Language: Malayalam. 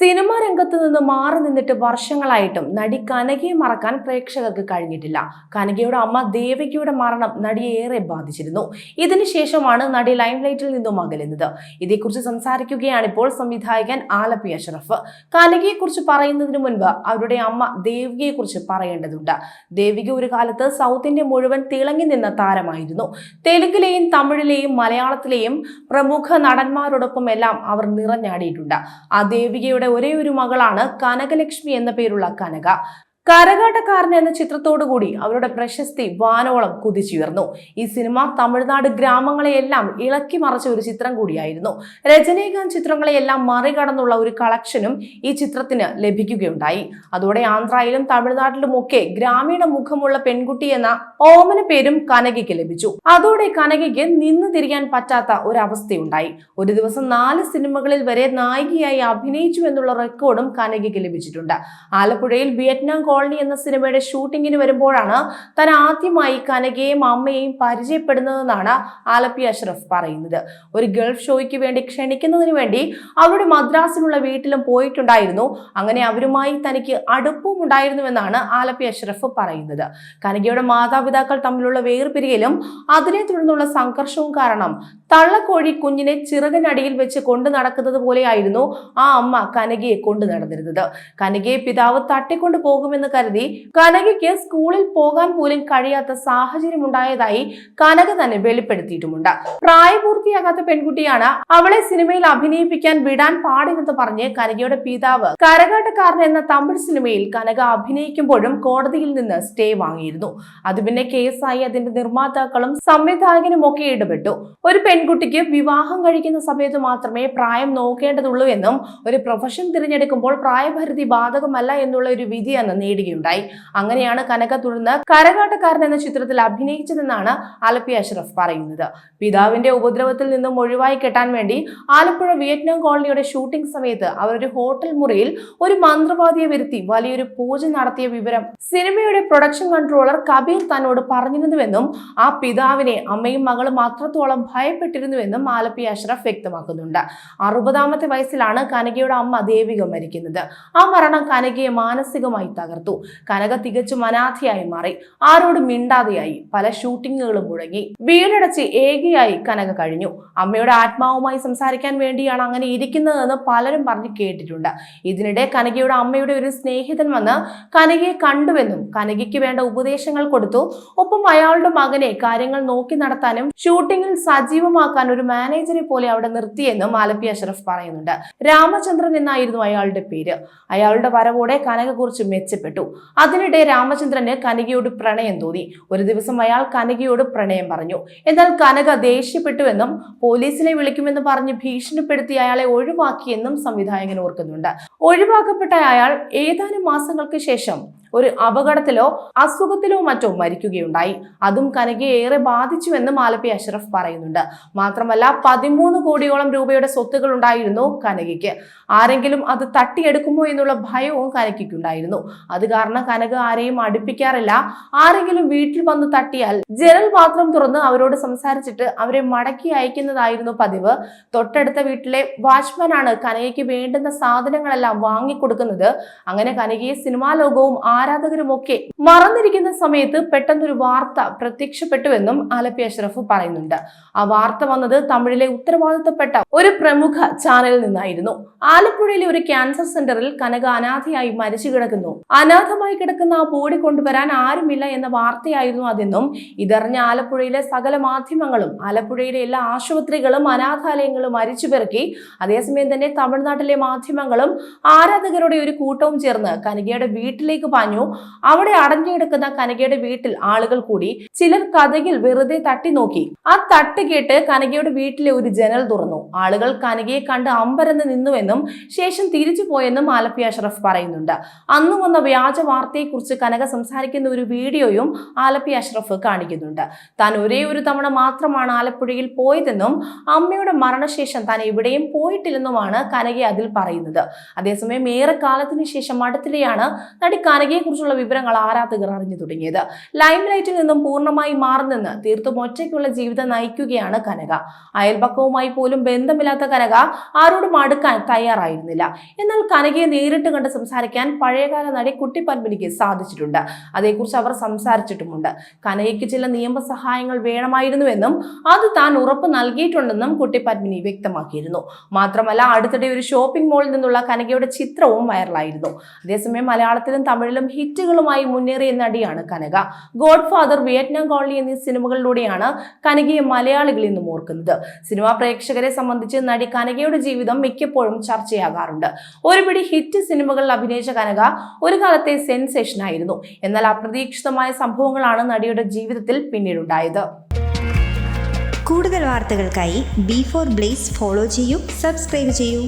സിനിമാ രംഗത്ത് നിന്ന് മാറി നിന്നിട്ട് വർഷങ്ങളായിട്ടും നടി കനകയെ മറക്കാൻ പ്രേക്ഷകർക്ക് കഴിഞ്ഞിട്ടില്ല. കനകയുടെ അമ്മ ദേവികയുടെ മരണം നടിയെ ഏറെ ബാധിച്ചിരുന്നു. ഇതിനുശേഷമാണ് നടി ലൈംലൈറ്റിൽ നിന്നും അകലുന്നത്. ഇതേക്കുറിച്ച് സംസാരിക്കുകയാണ് ഇപ്പോൾ സംവിധായകൻ ആലപ്പി അഷ്റഫ്. കനകയെക്കുറിച്ച് പറയുന്നതിന് മുൻപ് അവരുടെ അമ്മ ദേവികയെക്കുറിച്ച് പറയേണ്ടതുണ്ട്. ദേവിക ഒരു കാലത്ത് സൗത്ത് ഇന്ത്യ മുഴുവൻ തിളങ്ങി നിന്ന താരമായിരുന്നു. തെലുങ്കിലെയും തമിഴിലെയും മലയാളത്തിലെയും പ്രമുഖ നടന്മാരോടൊപ്പം എല്ലാം അവർ നിറഞ്ഞാടിയിട്ടുണ്ട്. ആ ദേവികയുടെ ഒരേ ഒരു മകളാണ് കനകലക്ഷ്മി എന്ന പേരുള്ള കനക. കരകാട്ടക്കാരൻ എന്ന ചിത്രത്തോടുകൂടി അവരുടെ പ്രശസ്തി വാനോളം കുതിച്ചുയർന്നു. ഈ സിനിമ തമിഴ്നാട് ഗ്രാമങ്ങളെയെല്ലാം ഇളക്കി മറച്ച ഒരു ചിത്രം കൂടിയായിരുന്നു. രജനീകാന്ത് ചിത്രങ്ങളെയെല്ലാം മറികടന്നുള്ള ഒരു കളക്ഷനും ഈ ചിത്രത്തിന് ലഭിക്കുകയുണ്ടായി. അതോടെ ആന്ധ്രയിലും തമിഴ്നാട്ടിലുമൊക്കെ ഗ്രാമീണ മുഖമുള്ള പെൺകുട്ടി എന്ന ഓമന പേരും കനകയ്ക്ക് ലഭിച്ചു. അതോടെ കനകയ്ക്ക് നിന്ന് തിരിയാൻ പറ്റാത്ത ഒരവസ്ഥയുണ്ടായി. ഒരു ദിവസം നാല് സിനിമകളിൽ വരെ നായികയായി അഭിനയിച്ചു എന്നുള്ള റെക്കോർഡും കനകയ്ക്ക് ലഭിച്ചിട്ടുണ്ട്. ആലപ്പുഴയിൽ വിയറ്റ്നാം കോളനി എന്ന സിനിമയുടെ ഷൂട്ടിങ്ങിന് വരുമ്പോഴാണ് താൻ ആദ്യമായി കനകയെയും അമ്മയെയും പരിചയപ്പെടുന്നതെന്നാണ് ആലപ്പി അഷ്റഫ് പറയുന്നത്. ഒരു ഗൾഫ് ഷോയ്ക്ക് വേണ്ടി ക്ഷണിക്കുന്നതിന് വേണ്ടി അവരുടെ മദ്രാസിലുള്ള വീട്ടിലും പോയിട്ടുണ്ടായിരുന്നു. അങ്ങനെ അവരുമായി തനിക്ക് അടുപ്പവും ഉണ്ടായിരുന്നുവെന്നാണ് ആലപ്പി അഷ്റഫ് പറയുന്നത്. കനകയുടെ മാതാപിതാക്കൾ തമ്മിലുള്ള വേർപിരിയലും അതിനെ തുടർന്നുള്ള സംഘർഷവും കാരണം തള്ളക്കോഴി കുഞ്ഞിനെ ചിറകനടിയിൽ വെച്ച് കൊണ്ടു നടക്കുന്നത് പോലെയായിരുന്നു ആ അമ്മ കനകയെ കൊണ്ടു നടന്നിരുന്നത്. കനകയെ പിതാവ് തട്ടിക്കൊണ്ടു പോകുമെന്ന് കരുതി കനകയ്ക്ക് സ്കൂളിൽ പോകാൻ പോലും കഴിയാത്ത സാഹചര്യം ഉണ്ടായതായി കനക തന്നെ വെളിപ്പെടുത്തിയിട്ടുമുണ്ട്. പ്രായപൂർത്തിയാകാത്ത പെൺകുട്ടിയാണ് അവളെ സിനിമയിൽ അഭിനയിപ്പിക്കാൻ വിടാൻ പാടില്ലെന്ന് പറഞ്ഞ് കനകയുടെ പിതാവ് കരകാട്ടക്കാരൻ എന്ന തമിഴ് സിനിമയിൽ കനക അഭിനയിക്കുമ്പോഴും കോടതിയിൽ നിന്ന് സ്റ്റേ വാങ്ങിയിരുന്നു. അത് പിന്നെ കേസായി അതിന്റെ നിർമ്മാതാക്കളും സംവിധായകനും ഒക്കെ ഇടപെട്ടു. ഒരു പെൺകുട്ടിക്ക് വിവാഹം കഴിക്കുന്ന സമയത്ത് മാത്രമേ പ്രായം നോക്കേണ്ടതുള്ളൂ എന്നും ഒരു പ്രൊഫഷൻ തിരഞ്ഞെടുക്കുമ്പോൾ പ്രായപരിധി ബാധകമല്ല എന്നുള്ള ഒരു വിധി അന്ന് നേടുകയുണ്ടായി അങ്ങനെയാണ് കനക തുടർന്ന് കരകാട്ടക്കാരൻ എന്ന ചിത്രത്തിൽ അഭിനയിച്ചതെന്നാണ് ആലപ്പി അഷ്റഫ് പറയുന്നത്. പിതാവിന്റെ ഉപദ്രവത്തിൽ നിന്നും ഒഴിവായി കെട്ടാൻ വേണ്ടി ആലപ്പുഴ വിയറ്റ്നാം കോളനിയുടെ ഷൂട്ടിംഗ് സമയത്ത് അവർ ഒരു ഹോട്ടൽ മുറിയിൽ ഒരു മന്ത്രവാദിയെ വരുത്തി വലിയൊരു പൂജ നടത്തിയ വിവരം സിനിമയുടെ പ്രൊഡക്ഷൻ കൺട്രോളർ കബീർ തന്നോട് പറഞ്ഞിരുന്നുവെന്നും ആ പിതാവിനെ അമ്മയും മകളും അത്രത്തോളം ഭയപ്പെട്ടിരുന്നുവെന്നും ആലപ്പി അഷ്റഫ് വ്യക്തമാക്കുന്നുണ്ട്. അറുപതാമത്തെ വയസ്സിലാണ് കനകയുടെ അമ്മ ദേവിക മരിക്കുന്നത്. ആ മരണം കനകയെ മാനസികമായി തകർത്തു കനക തികച്ചും അനാഥയായി മാറി. ആരോടും മിണ്ടാതെയായി പല ഷൂട്ടിങ്ങുകളും മുഴങ്ങി. വീടടച്ച് ഏകയായി കനക കഴിഞ്ഞു. അമ്മയുടെ ആത്മാവുമായി സംസാരിക്കാൻ വേണ്ടിയാണ് അങ്ങനെ ഇരിക്കുന്നതെന്ന് പലരും പറഞ്ഞു കേട്ടിട്ടുണ്ട്. ഇതിനിടെ കനകയുടെ അമ്മയുടെ ഒരു സ്നേഹിതൻ വന്ന് കനകയെ കണ്ടുവെന്നും കനകയ്ക്ക് വേണ്ട ഉപദേശങ്ങൾ കൊടുത്തു. ഒപ്പം അയാളുടെ മകനെ കാര്യങ്ങൾ നോക്കി നടത്താനും ഷൂട്ടിങ്ങിൽ സജീവമാക്കാൻ ഒരു മാനേജറെ പോലെ അവിടെ നിർത്തിയെന്നും ആലപ്പി അഷറഫ് പറയുന്നുണ്ട്. രാമചന്ദ്രൻ എന്നായിരുന്നു അയാളുടെ പേര്. അയാളുടെ വരവോടെ കനക കുറിച്ച് മെച്ചപ്പെട്ടു. അതിനിടെ രാമചന്ദ്രന് കനകയോട് പ്രണയം തോന്നി. ഒരു ദിവസം അയാൾ കനകയോട് പ്രണയം പറഞ്ഞു. എന്നാൽ കനക ദേഷ്യപ്പെട്ടുവെന്നും പോലീസിനെ വിളിക്കുമെന്ന് പറഞ്ഞ് ഭീഷണിപ്പെടുത്തി അയാളെ ഒഴിവാക്കിയെന്നും സംവിധായകൻ ഓർക്കുന്നുണ്ട്. ഒഴിവാക്കപ്പെട്ട അയാൾ ഏതാനും മാസങ്ങൾക്ക് ശേഷം ഒരു അപകടത്തിലോ അസുഖത്തിലോ മറ്റോ മരിക്കുകയുണ്ടായി. അതും കനകയെ ഏറെ ബാധിച്ചുവെന്ന് ആലപ്പി അഷ്റഫ് പറയുന്നുണ്ട്. മാത്രമല്ല പതിമൂന്ന് കോടിയോളം രൂപയുടെ സ്വത്തുകൾ ഉണ്ടായിരുന്നു കനകയ്ക്ക്. ആരെങ്കിലും അത് തട്ടിയെടുക്കുമോ എന്നുള്ള ഭയവും കനകയ്ക്കുണ്ടായിരുന്നു. അത് കാരണം കനക ആരെയും അടുപ്പിക്കാറില്ല. ആരെങ്കിലും വീട്ടിൽ വന്ന് തട്ടിയാൽ ജനൽ പാത്രം തുറന്ന് അവരോട് സംസാരിച്ചിട്ട് അവരെ മടക്കി അയക്കുന്നതായിരുന്നു പതിവ്. തൊട്ടടുത്ത വീട്ടിലെ വാച്ച്മാനാണ് കനകയ്ക്ക് വേണ്ടുന്ന സാധനങ്ങളെല്ലാം വാങ്ങിക്കൊടുക്കുന്നത്. അങ്ങനെ കനകയെ സിനിമാ ലോകവും ആരാധകരുമൊക്കെ മറന്നിരിക്കുന്ന സമയത്ത് പെട്ടെന്നൊരു വാർത്ത പ്രത്യക്ഷപ്പെട്ടുവെന്നും ആലപ്പി അഷ്റഫ് പറയുന്നുണ്ട്. ആ വാർത്ത വന്നത് തമിഴിലെ ഉത്തരവാദിത്തപ്പെട്ട ഒരു പ്രമുഖ ചാനലിൽ നിന്നായിരുന്നു. ആലപ്പുഴയിലെ ഒരു ക്യാൻസർ സെന്ററിൽ കനക അനാഥയായി മരിച്ചു കിടക്കുന്നു. അനാഥമായി കിടക്കുന്ന ആ ബോഡി കൊണ്ടുവരാൻ ആരുമില്ല എന്ന വാർത്തയായിരുന്നു അതെന്നും ഇതറിഞ്ഞ ആലപ്പുഴയിലെ സകല മാധ്യമങ്ങളും ആലപ്പുഴയിലെ എല്ലാ ആശുപത്രികളും അനാഥാലയങ്ങളും അരിച്ചു പെറുക്കി. അതേസമയം തന്നെ തമിഴ്നാട്ടിലെ മാധ്യമങ്ങളും ആരാധകരുടെ ഒരു കൂട്ടവും ചേർന്ന് കനകയുടെ വീട്ടിലേക്ക് പാഞ്ഞു അവിടെ അടഞ്ഞുകിടക്കുന്ന കനകയുടെ വീട്ടിൽ ആളുകൾ കൂടി ചിലർ കഥകിൽ വെറുതെ തട്ടി നോക്കി. ആ തട്ട് കേട്ട് കനകയുടെ വീട്ടിലെ ഒരു ജനൽ തുറന്നു. ആളുകൾ കനകയെ കണ്ട് അമ്പരന്ന് നിന്നുവെന്നും ശേഷം തിരിച്ചു പോയെന്നും ആലപ്പി അഷ്റഫ് പറയുന്നുണ്ട്. അന്ന് വന്ന വ്യാജ വാർത്തയെക്കുറിച്ച് കനക സംസാരിക്കുന്ന ഒരു വീഡിയോയും ആലപ്പി അഷ്റഫ് കാണിക്കുന്നുണ്ട്. താൻ ഒരേ ഒരു തവണ മാത്രമാണ് ആലപ്പുഴയിൽ പോയതെന്നും അമ്മയുടെ മരണശേഷം താൻ എവിടെയും പോയിട്ടില്ലെന്നുമാണ് കനകയെ അതിൽ പറയുന്നത്. അതേസമയം ഏറെ കാലത്തിന് ശേഷം അടുത്തിടെയാണ് നടി കനകയെക്കുറിച്ചുള്ള വിവരങ്ങൾ ആരാധകർ അറിഞ്ഞു തുടങ്ങിയത്. ലൈം ലൈറ്റിൽ നിന്നും പൂർണമായി മാറുന്നെന്ന് തീർത്തും ഒറ്റയ്ക്കുള്ള ജീവിതം നയിക്കുകയാണ് കനക. അയൽപക്കവുമായി പോലും ബന്ധമില്ലാത്ത കനക ആരോടും അടുക്കാൻ തയ്യാറായിരുന്നില്ല. എന്നാൽ കനകയെ നേരിട്ട് കണ്ട് സംസാരിക്കാൻ പഴയകാല നടി കുട്ടിപ്പൻപിനിക്ക് സാധിച്ചിട്ടുണ്ട്. അതേക്കുറിച്ച് അവർ സംസാരിച്ചിട്ടുമുണ്ട്. കനകയ്ക്ക് ചില നിയമസഹായങ്ങൾ വേണമായിരുന്നുവെന്നും അത് താൻ ഉറപ്പ് നൽകിയിട്ടുണ്ടെന്നും കുട്ടിപ്പൻപിനി വ്യക്തമാക്കിയിരുന്നു. മാത്രമല്ല അടുത്തിടെ ഒരു ഷോപ്പിംഗ് മോളിൽ നിന്നുള്ള കനകയുടെ ചിത്രവും വൈറലായിരുന്നു. അതേസമയം മലയാളത്തിലും തമിഴിലും ഹിറ്റുകളുമായി മുന്നേറിയ നടിയാണ് Kanaka. God father Vietnam colony എന്നീ സിനിമകളിലൂടെയാണ് കനകയെ മലയാളികൾ ഇന്നും ഓർക്കുന്നത്. സിനിമാ പ്രേക്ഷകരെ സംബന്ധിച്ച് നടി കനകയുടെ ജീവിതം മിക്കപ്പോഴും ചർച്ചയാകാറുണ്ട്. ഒരുപിടി ഹിറ്റ് സിനിമകളിൽ അഭിനയിച്ച കനക ഒരു കാലത്തെ സെൻസേഷൻ ആയിരുന്നു. എന്നാൽ അപ്രതീക്ഷിതമായ സംഭവങ്ങളാണ് നടിയുടെ ജീവിതത്തിൽ പിന്നീടുണ്ടായത്. കൂടുതൽ വാർത്തകൾക്കായി ബി ഫോർ ബ്ലേസ് ഫോളോ ചെയ്യൂ സബ്സ്ക്രൈബ് ചെയ്യൂ.